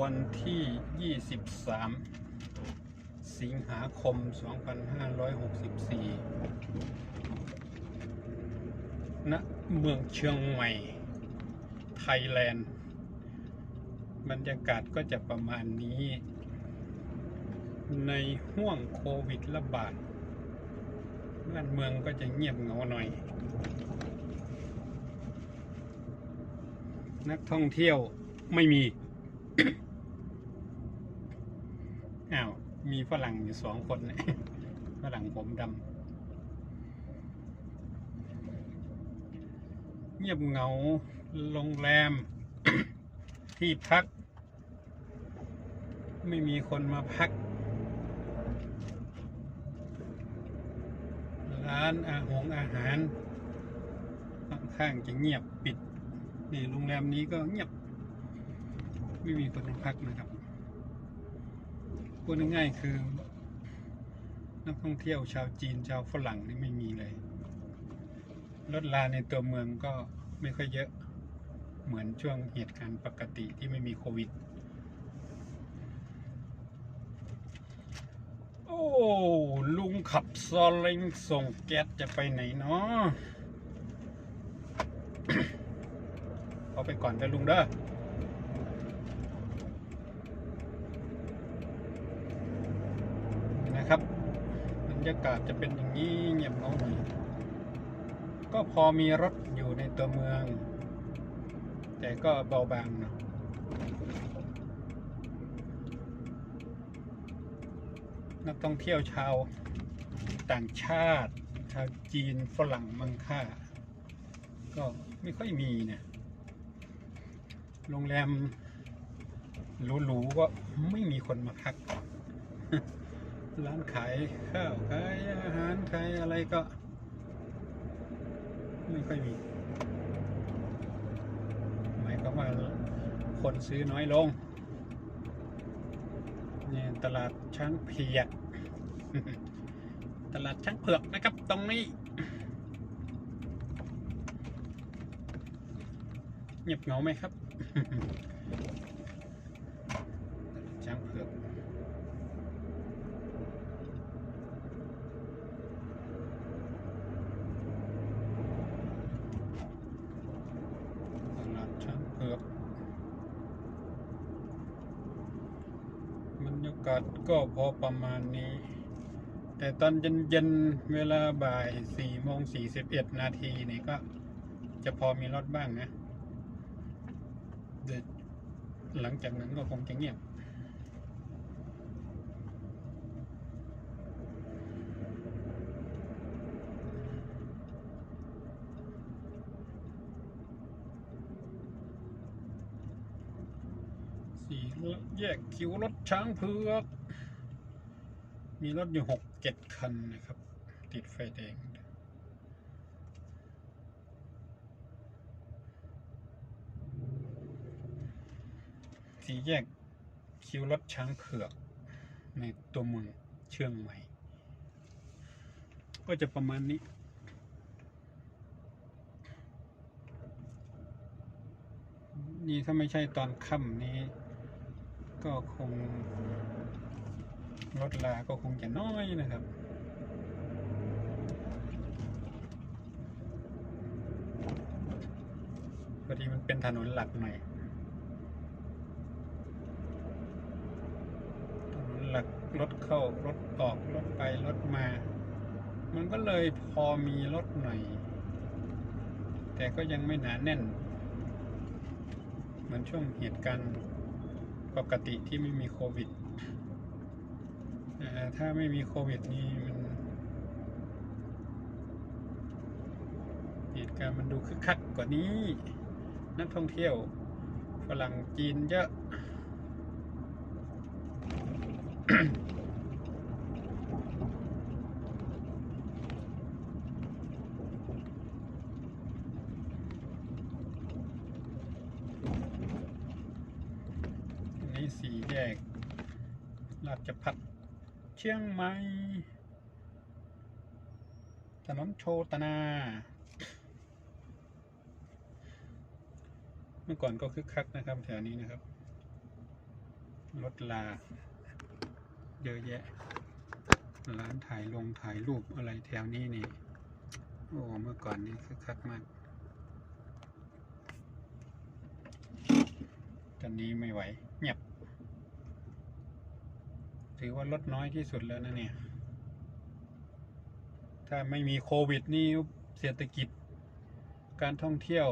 วันที่ 23 สิงหาคม 2564 ณ เมืองเชียงใหม่ ไทยแลนด์ บรรยากาศก็จะประมาณนี้ ในห่วงโควิดระบาดบ้านเมืองก็จะเงียบเหงาหน่อย นักท่องเที่ยวไม่มี อ้าว มีฝรั่งอยู่สองคนเลยฝรั่งผมดำเงียบเหงาโรงแรม ที่พัก ไม่มีคนมาพัก ร้านอาหงอาหาร ข้างจะเงียบปิดนี่โรงแรมนี้ก็เงียบ ไม่มีคนมาพักนะครับพูดง่ายๆคือ นักท่องเที่ยวชาวจีนชาวฝรั่งนี่ไม่มีเลย รถลาในตัวเมืองก็ไม่ค่อยเยอะเหมือนช่วงเหตุการณ์ปกติที่ไม่มีโควิด โอ้ ลุงขับซอลเล้งส่งแก๊สจะไปไหนเนาะเอาไปก่อนเถอะลุงเด้อ นะครับบรรยากาศจะเป็นอย่างนี้เงียบเงาหน่อยก็พอมีรถอยู่ในตัวเมือง แต่ก็เบาบางนะนักท่องเที่ยวชาวต่างชาติ ชาวจีนฝรั่งมังค่า ก็ไม่ค่อยมีเนี่ยโรงแรมหรูๆก็ไม่มีคนมาพัก ร้านขายข้าวขายอาหารขายอะไรก็ ไม่ค่อยมีหมายความว่าคนซื้อน้อยลงนี่ตลาดช้างเผือกตลาดช้างเผือกนะครับตรงนี้เงียบเหงาไหมครับช้างเผือก ตลาดช้างเผือก บรรยากาศก็พอประมาณนี้ แต่ตอนเย็นๆ เวลาบ่ายสี่โมงสี่สิบเอ็ดนาทีนี่ก็จะพอมีรถบ้างนะเดหลังจากนั้นก็คงจะเงียบ สี่แยกคิวรถช้างเผือก มีรถอยู่หกเจ็ดคันนะครับ ติดไฟแดง สี่แยกคิวรถช้างเผือก ในตัวเมืองเชียงใหม่ ก็จะประมาณนี้นี่ถ้าไม่ใช่ตอนค่ำนี้ ก็คงรถลาก็คงจะน้อยนะครับพอดีมันเป็นถนนหลักหน่อยถนนหลักรถเข้ารถออกรถไปรถมา มันก็เลยพอมีรถหน่อย แต่ก็ยังไม่หนาแน่น เหมือนช่วงเหตุการณ์ ปกติที่ไม่มีโควิดถ้าไม่มีโควิดนี่มันเหตุการณ์มันดูคึกคักกว่านี้ นักท่องเที่ยวฝรั่งจีนเยอะ อันนี้สี่ แยกราชพัฒเชียงใหม่ถนนโชตนา เมื่อก่อนก็คึกคักนะครับแถวนี้นะครับ รถลา เยอะแยะ ร้านถ่ายลงถ่ายรูปอะไรแถวนี้นี่ โอ้ เมื่อก่อนนี่คึกคักมากตอนนี้ไม่ไหวเงียบ ถือว่าลดน้อยที่สุดแล้วนะเนี่ย ถ้าไม่มีโควิดนี่เศรษฐกิจ การท่องเที่ยว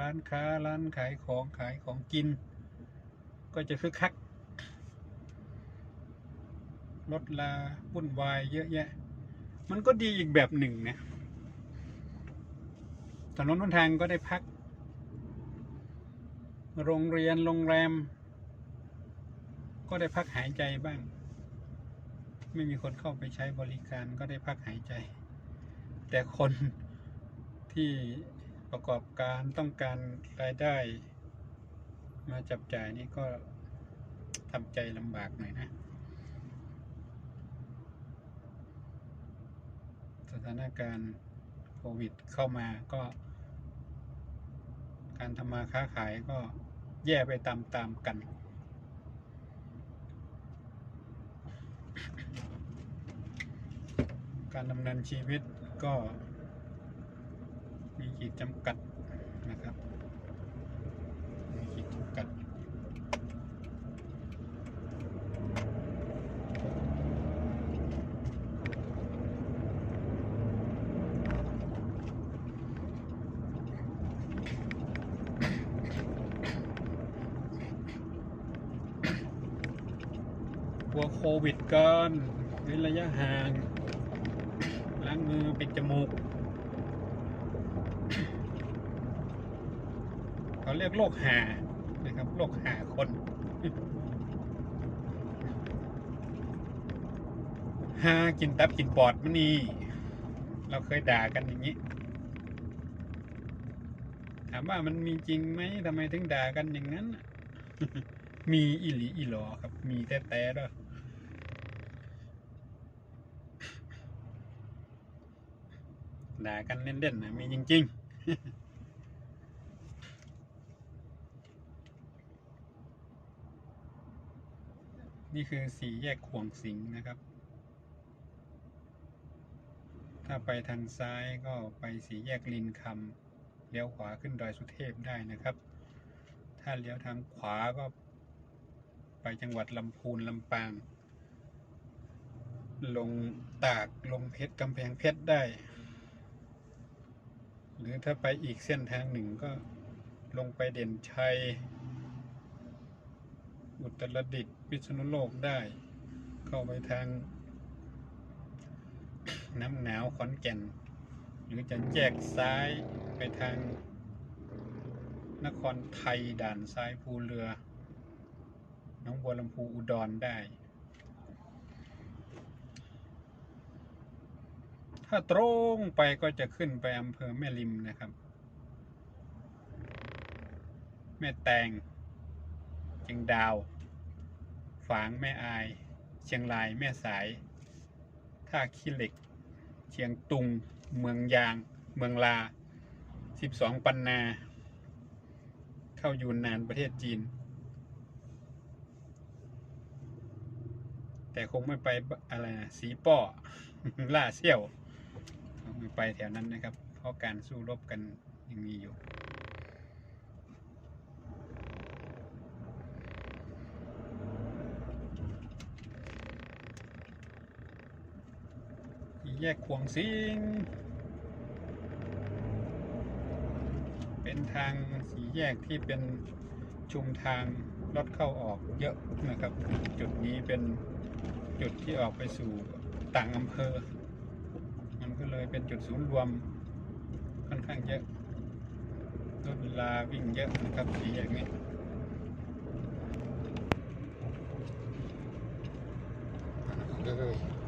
ร้านค้าร้านขายของขายของกิน ก็จะคึกคักรถลาวุ่นวายเยอะแยะ มันก็ดีอีกแบบหนึ่งนะถนนหนทางก็ได้พัก โรงเรียนโรงแรม ก็ได้พักหายใจบ้าง ไม่มีคนเข้าไปใช้บริการก็ได้พักหายใจ แต่คนที่ประกอบการต้องการรายได้ มาจับจ่ายนี่ก็ทำใจลำบากหน่อยนะ สถานการณ์โควิดเข้ามาก็ การทำมาค้าขายก็แย่ไปตามๆกัน การดำเนินชีวิตก็มีขีดจำกัดนะครับ มีขีดจำกัด กลัวโควิดกันเว้นระยะห่างล้าง มือปิดจมูกเขาเรียกโรคหานะครับโรคหาคนหากินตับกินปอดมันนี่เราเคยด่ากันอย่างนี้ ถามว่ามันมีจริงไหมทำไมถึงด่ากันอย่างนั้น มีอิหลีอิหลอครับ มีแต่แต่ด้วย ด่ากันเล่นๆมีจริง ๆนี่คือสี่แยกขวงสิงนะครับ ถ้าไปทางซ้ายก็ไปสี่แยกลินคำเลี้ยวขวาขึ้นดอยสุเทพได้นะครับ ถ้าเลี้ยวทางขวาก็ไปจังหวัดลำพูนลำปาง ลงตากลงเพชรกำแพงเพชรได้ หรือถ้าไปอีกเส้นทางหนึ่งก็ลงไปเด่นชัย อุตรดิตถ์พิษณุโลกได้ เข้าไปทาง น้ำหนาวขอนแก่น หรือจะแยกซ้ายไปทาง นครไทยด่านซ้ายภูเรือ น้องบัวลำพูอุดรได้ ถ้าตรงไปก็จะขึ้นไปอำเภอแม่ริมนะครับ แม่แตงเชียงดาว ฝางแม่อาย เชียงรายแม่สาย ท่าขี้เหล็ก เชียงตุง เมืองยาง เมืองลา 12 ปันนา เข้ายูนนานประเทศจีน แต่คงไม่ไปอะไรนะสีป้อล่าเซี่ยว คงไม่ไปแถวนั้นนะครับ เพราะการสู้รบกันยังมีอยู่แยกขวงสิง เป็นทางสีแยกที่เป็นชุมทางรถเข้าออกเยอะนะครับ จุดนี้เป็นจุดที่ออกไปสู่ต่างอำเภอ ก็เลยเป็นจุดศูนย์รวมค่อนข้างเยอะรถลาวิ่งเยอะนะครับสีแยกนี้เลย